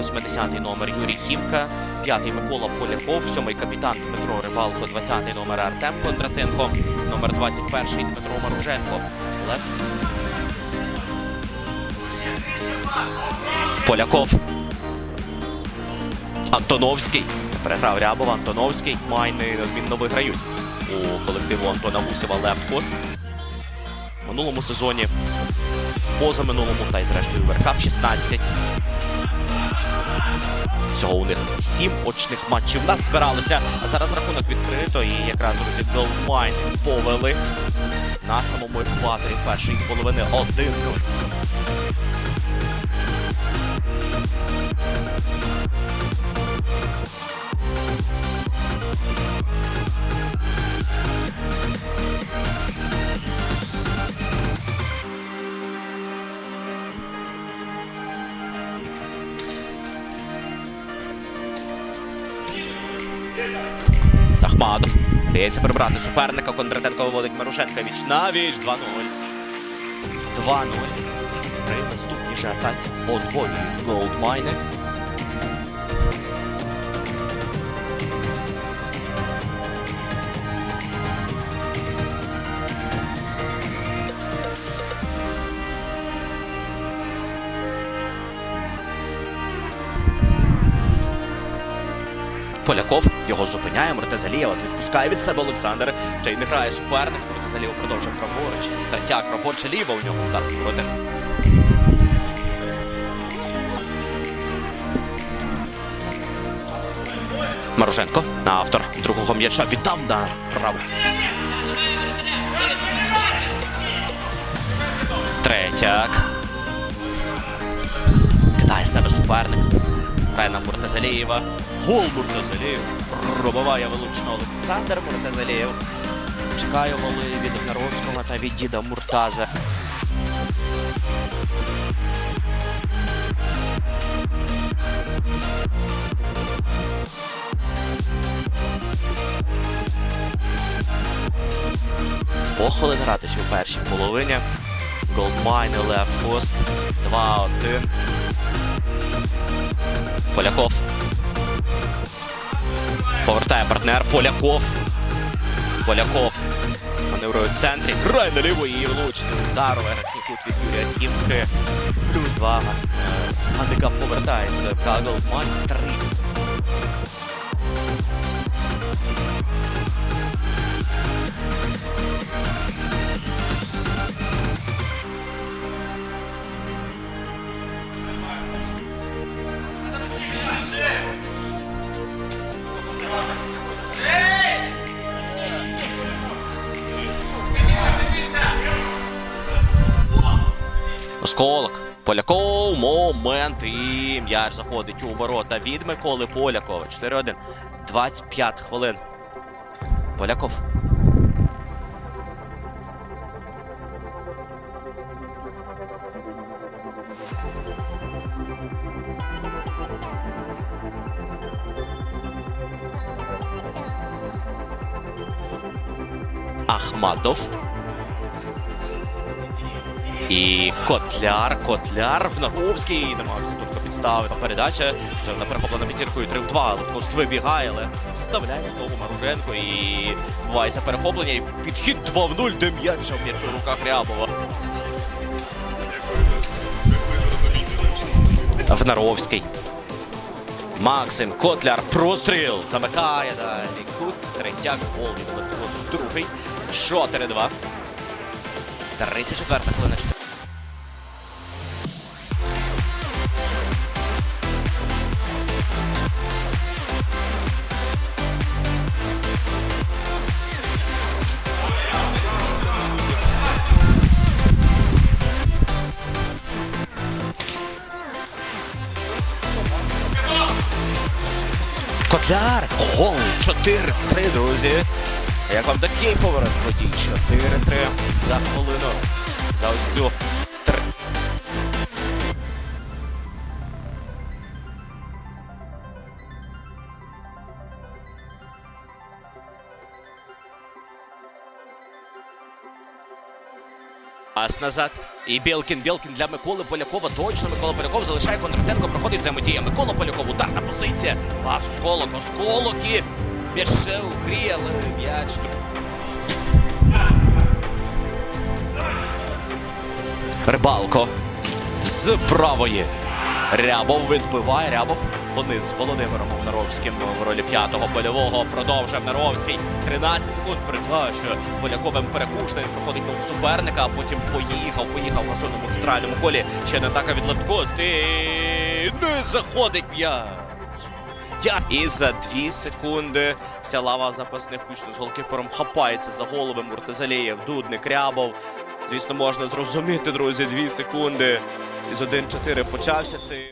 80-й номер Юрій Хімка, 5-й Микола Поляков, 7-й капітан Дмитро Рибалко, 20-й номер Артем Кондратенко, номер 21-й Дмитро Маруженко. Лев. Поляков. Антоновський. Переграв Рябова. Антоновський. Майни неодмінно виграють у колективу Антона Гусєва Левткост. В минулому сезоні, позаминулому та й зрештою Веркап 16. Всього у них сім очних матчів нас збиралися. А зараз рахунок відкрито і якраз друзі Голдмайн повели на самому екваторі першої половини 1-0. Ахмадов. Дається прибрати суперника. Кондратенко виводить Марушенка віч на віч. 2-0. 2-0. При наступній же атаці подвоюють голдмайни. Поляков його зупиняє. Мортезалієва відпускає від себе Олександр. Ще й не грає суперник. Мортезалієв продовжує праворуч. Третяк робоча ліва у нього удар проти. Марушенко автор другого м'яча віддав на праву. Третяк. Скидає себе суперник. Грає на Муртазалієва. Гол Муртазалієв. Пробиває влучно Олександр Муртазалієв. Чекає голи від Народського та від діда Муртаза. По хвилин гратися у першій половині. Голдмайн Лев Пост. 2-1. Поляков. Повертає партнер Поляков. Поляков. Маневрує в центрі. Грає на ліву і влучний удар. Виграшний кут від Юрія Тімки. Плюс два. Е, Гандикап повертається до ФК Голдмайн. Три. Осколок. Поляков. Момент. І м'яч заходить у ворота від Миколи Полякова. 4-1. 25 хвилин. Поляков. Ахмадов. І Котляр, Котляр в Наговський намагався тут підставити. Передача вже вона перехоплена п'ятіркою 3 в 2, але пост вибігає, але вставляє знову Маруженко і бувається перехоплення. І підхід 2 в 0, де м'яч, а м'яч у руках Рябова. Внаровський. Максим Котляр простріл. Замикає далі. Кут. Третяк. Гол від Левкос. Другий. 4-2. 34 хвилина. Котляр! Гол! 4-3, друзі. Як вам такий поворот подій? 4-3 за хвилину. За ось цю Пас назад. І Білкін, Білкін для Миколи Полякова. Точно Микола Поляков залишає Кондратенко, проходить взаємодія. Микола Поляков, ударна позиція. Пас осколок. осколок і м'яч ще грі, але м'яч. Рибалко з правої. Рябов відбиває. Рябов вони з Володимиром Наровським в ролі п'ятого польового продовжує Наровський. 13 секунд передача Поляковим перекушним проходить нового суперника, а потім поїхав, поїхав на зонному центральному колі. Ще не атака від Левткост і не заходить м'яч. Я і за дві секунди ця лава запасних включно з голкіпером хапається за голови Муртазалієв, Дудник, Рябов. Звісно, можна зрозуміти, друзі, дві секунди. Із 1-4 почався цей.